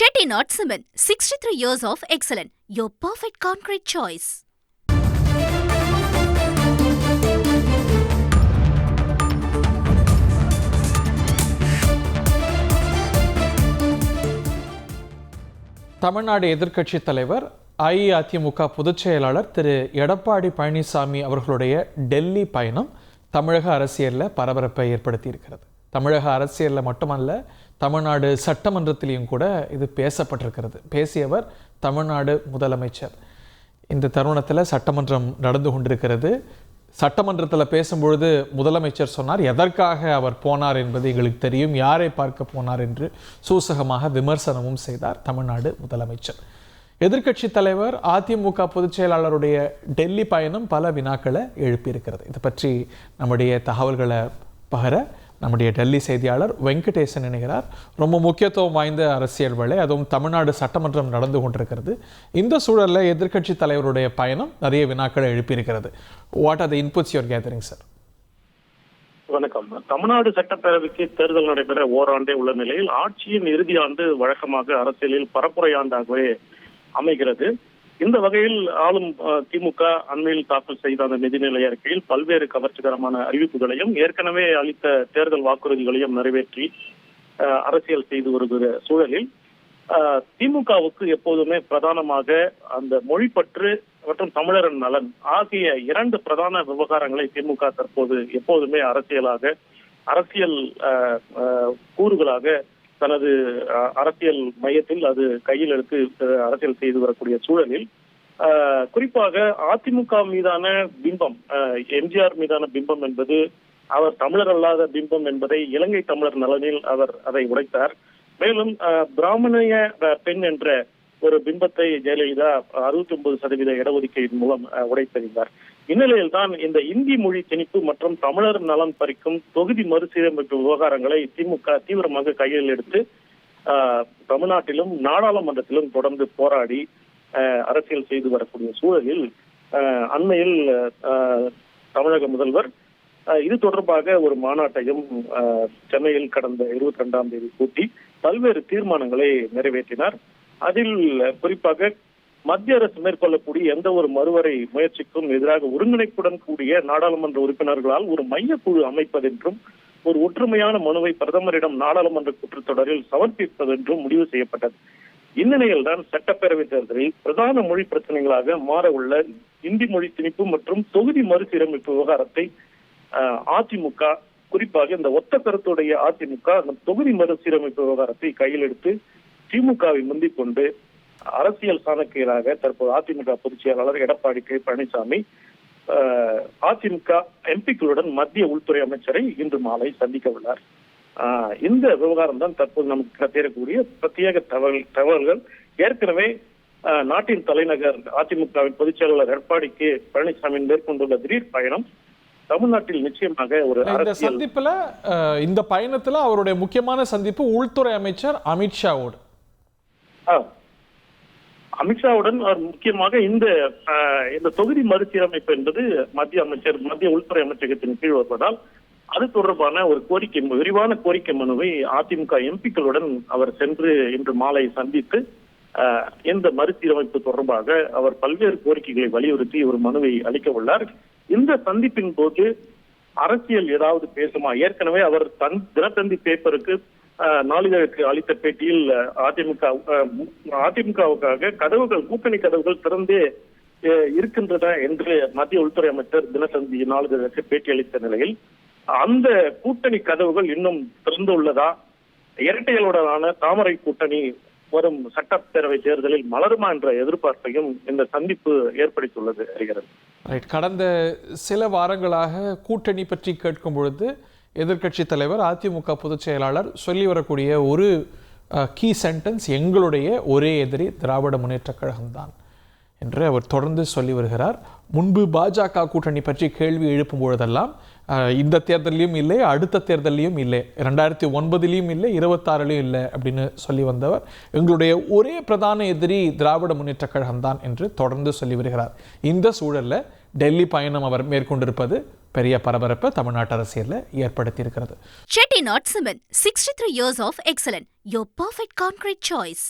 Chettinad Cement, 63 years of excellence. Your perfect concrete choice. Tamil Nadu எதிர்க்கட்சித் தலைவர் அஇஅதிமுக பொதுச் செயலாளர் திரு எடப்பாடி பழனிசாமி அவர்களுடைய டெல்லி பயணம் தமிழக அரசியலில் பரபரப்பை ஏற்படுத்தியிருக்கிறது தமிழக அரசியலில் மட்டுமல்ல தமிழ்நாடு சட்டமன்றத்திலையும் கூட இது பேசப்பட்டிருக்கிறது. பேசியவர் தமிழ்நாடு முதலமைச்சர். இந்த தருணத்தில் சட்டமன்றம் நடந்து கொண்டிருக்கிறது. சட்டமன்றத்தில் பேசும்பொழுது முதலமைச்சர் சொன்னார் எதற்காக அவர் போனார் என்பது எங்களுக்கு தெரியும். யாரை பார்க்க போனார்? என்று சூசகமாக விமர்சனமும் செய்தார் தமிழ்நாடு முதலமைச்சர். எதிர்க்கட்சி தலைவர் அதிமுக பொதுச் செயலாளருடைய டெல்லி பயணம் பல வினாக்களை எழுப்பியிருக்கிறது. இது பற்றி நம்முடைய தகவல்களை பகர நம்முடைய டெல்லி செய்தியாளர் வெங்கடேசன் இணைகிறார் ரொம்ப முக்கியத்துவம் வாய்ந்த அரசியல் வேலை. அதுவும் தமிழ்நாடு சட்டமன்றம் நடந்து கொண்டிருக்கிறது. இந்த சூழலில் எதிர்க்கட்சி தலைவருடைய பயணம் நிறைய வினாக்களை எழுப்பியிருக்கிறது. What are the inputs your gathering sir வணக்கம். தமிழ்நாடு சட்டப்பேரவைக்கு தேர்தல் நடைபெற ஓராண்டே உள்ள நிலையில் ஆட்சியின் இறுதி ஆண்டு வழக்கமாக அரசியலில் பரப்புரை ஆண்டாகவே அமைகிறது. இந்த வகையில் ஆளும் அஹ், திமுக அண்மையில் தாக்கல் செய்த அந்த நிதிநிலை அறிக்கையில் பல்வேறு கவர்ச்சிகரமான அறிவிப்புகளையும் ஏற்கனவே அளித்த தேர்தல் வாக்குறுதிகளையும் நிறைவேற்றி அஹ், அரசியல் செய்து வருகிற சூழலில் திமுகவுக்கு எப்போதுமே பிரதானமாக அந்த மொழிப்பற்று மற்றும் தமிழரின் நலன் ஆகிய இரண்டு பிரதான விவகாரங்களை திமுக தற்போது எப்போதுமே அரசியலாக அரசியல் கூறுகளாக தனது அஹ், அரசியல் மையத்தில் அது கையில் எடுத்து அரசியல் செய்து வரக்கூடிய சூழலில் குறிப்பாக அதிமுக மீதான பிம்பம் அஹ், எம்ஜிஆர் மீதான பிம்பம் என்பது அவர் தமிழர் அல்லாத பிம்பம் என்பதை இலங்கை தமிழர் நலனில் அவர் அதை உடைத்தார். மேலும் அஹ், பிராமணிய பெண் என்ற ஒரு பிம்பத்தை ஜெயலலிதா அறுபத்தி ஒன்பது சதவீத இடஒதுக்கீடு மூலம் உடைத்தறிந்தார். இந்நிலையில் தான் இந்த இந்தி மொழி திணிப்பு மற்றும் தமிழர் நலன் பறிக்கும் தொகுதி மறுசீரமைப்பு விவகாரங்களை திமுக தீவிரமாக கையில் எடுத்து ஆஹ், தமிழ்நாட்டிலும் நாடாளுமன்றத்திலும் தொடர்ந்து போராடி அரசியல் செய்து வரக்கூடிய சூழலில் அண்மையில் ஆஹ், தமிழக முதல்வர் இது தொடர்பாக ஒரு மாநாட்டையும் சென்னையில் கடந்த இருபத்தி ரெண்டாம் தேதி கூட்டி பல்வேறு தீர்மானங்களை நிறைவேற்றினார். அதில் குறிப்பாக மத்திய அரசு மேற்கொள்ளக்கூடிய எந்த ஒரு மறுவரை முயற்சிக்கும் எதிராக ஒருங்கிணைப்புடன் கூடிய நாடாளுமன்ற உறுப்பினர்களால் ஒரு மையக்குழு அமைப்பதென்றும் ஒரு ஒற்றுமையான மனுவை பிரதமரிடம் நாடாளுமன்ற கூட்டத்தொடரில் சமர்ப்பிப்பதென்றும் முடிவு செய்யப்பட்டது. இந்நிலையில் தான் சட்டப்பேரவை தேர்தலில் பிரதான மொழி பிரச்சனைகளாக மாற உள்ள இந்தி மொழி திணிப்பு மற்றும் தொகுதி மறுசீரமைப்பு விவகாரத்தை அதிமுக குறிப்பாக இந்த ஒத்த கருத்துடைய அதிமுக அந்த தொகுதி மறுசீரமைப்பு விவகாரத்தை கையில் எடுத்து திமுகவை முந்திக் கொண்டு அரசியல் சாணக்கியராக தற்போது அதிமுக பொதுச் செயலாளர் எடப்பாடி கே பழனிசாமி அதிமுக எம்பிக்களுடன் மத்திய உள்துறை அமைச்சரை இன்று மாலை சந்திக்க உள்ளார் இந்த விவகாரம் தான் தற்போது நமக்கு கிடைத்திருக்கக்கூடிய பிரத்யேக தகவல் தகவல்கள் ஏற்கனவே நாட்டின் தலைநகர் அதிமுகவின் பொதுச் செயலாளர் எடப்பாடி கே பழனிசாமி மேற்கொண்டுள்ள திடீர் பயணம் தமிழ்நாட்டில் நிச்சயமாக ஒரு இந்த சந்திப்புல இந்த பயணத்துல அவருடைய முக்கியமான சந்திப்பு உள்துறை அமைச்சர் அமித்ஷாவோடு. அமித்ஷாவுடன் அவர் முக்கியமாக இந்த இந்த தொகுதி மறுசீரமைப்பு என்பது மத்திய அமைச்சர் மத்திய உள்துறை அமைச்சகத்தின் கீழ் வருவதால் அது தொடர்பான ஒரு கோரிக்கை விரிவான கோரிக்கை மனுவை அதிமுக எம்பிக்களுடன் அவர் சென்று இன்று மாலை சந்தித்து ஆஹ், இந்த மறுசீரமைப்பு தொடர்பாக அவர் பல்வேறு கோரிக்கைகளை வலியுறுத்தி ஒரு மனுவை அளிக்க உள்ளார். இந்த சந்திப்பின் போது அரசியல் ஏதாவது பேசுமா? ஏற்கனவே அவர் தன் தினத்தந்தி பேப்பருக்கு நாளிதழுக்கு அளித்த பேட்டியில் அதிமுக அதிமுகவுக்காக கதவுகள் கூட்டணி கதவுகள் திறந்தே இருக்கின்றன என்று மத்திய உள்துறை அமைச்சர் தினசந்தி நாளிதழுக்கு பேட்டி அளித்த நிலையில் அந்த கூட்டணி கதவுகள் இன்னும் திறந்துள்ளதா? இரட்டைகளுடனான தாமரை கூட்டணி வரும் சட்டப்பேரவை தேர்தலில் மலருமா என்ற எதிர்பார்ப்பையும் இந்த சந்திப்பு ஏற்படுத்தியுள்ளது அறிகிறது. கடந்த சில வாரங்களாக கூட்டணி பற்றி கேட்கும் பொழுது எதிர்க்கட்சி தலைவர் அதிமுக பொதுச் செயலாளர் சொல்லி வரக்கூடிய ஒரு கீ சென்டென்ஸ் எங்களுடைய ஒரே எதிரி திராவிட முன்னேற்றக் கழகம்தான் என்று அவர் தொடர்ந்து சொல்லி வருகிறார். முன்பு பாஜக கூட்டணி பற்றி கேள்வி எழுப்பும் பொழுதெல்லாம் இந்த தேர்தலையும் இல்லை அடுத்த தேர்தலையும் இல்லை ரெண்டாயிரத்தி ஒன்பதுலேயும் இல்லை இருபத்தாறுலையும் இல்லை அப்படின்னு சொல்லி வந்தவர் எங்களுடைய ஒரே பிரதான எதிரி திராவிட முன்னேற்றக் கழகம்தான் என்று தொடர்ந்து சொல்லி வருகிறார். இந்த சூழலில் டெல்லி பயணம் அவர் மேற்கொண்டிருப்பது பெரிய பரபரப்பை தமிழ்நாட்டு அரசியலில் ஏற்படுத்தியிருக்கிறது Chettinad cement sixty three years of excellence your perfect concrete choice